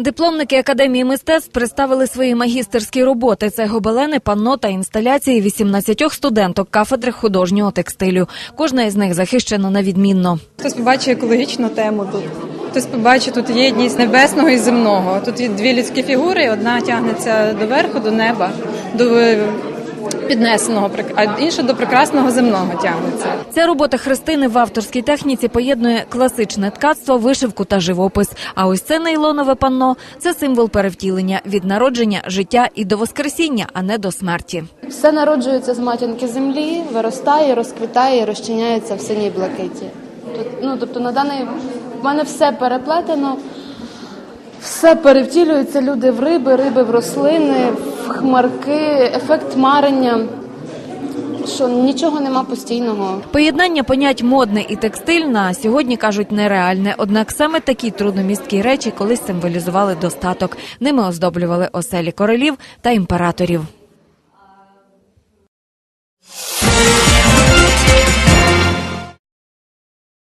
Дипломники академії мистецтв представили свої магістерські роботи. Це гобелени, панно та інсталяції 18 студенток кафедри художнього текстилю. Кожна із них захищена на відмінно. Хтось побачить екологічну тему тут. Хтось побачить тут єдність небесного і земного. Тут є дві людські фігури, одна тягнеться до верху, до неба, до піднесеного, прик- а інша до прекрасного земного тягнеться. Ця робота Христини в авторській техніці поєднує класичне ткацтво, вишивку та живопис. А ось це нейлонове панно це символ перевтілення від народження, життя і до воскресіння, а не до смерті. Все народжується з матінки землі, виростає, розквітає, і розчиняється в синій блакиті. Тут, ну, тобто на даний в мене все переплетено, все перевтілюється, люди в риби, риби в рослини, в хмарки, ефект марення, що нічого нема постійного. Поєднання понять модне і текстильна сьогодні кажуть нереальне. Однак саме такі трудномісткі речі колись символізували достаток. Ними оздоблювали оселі королів та імператорів.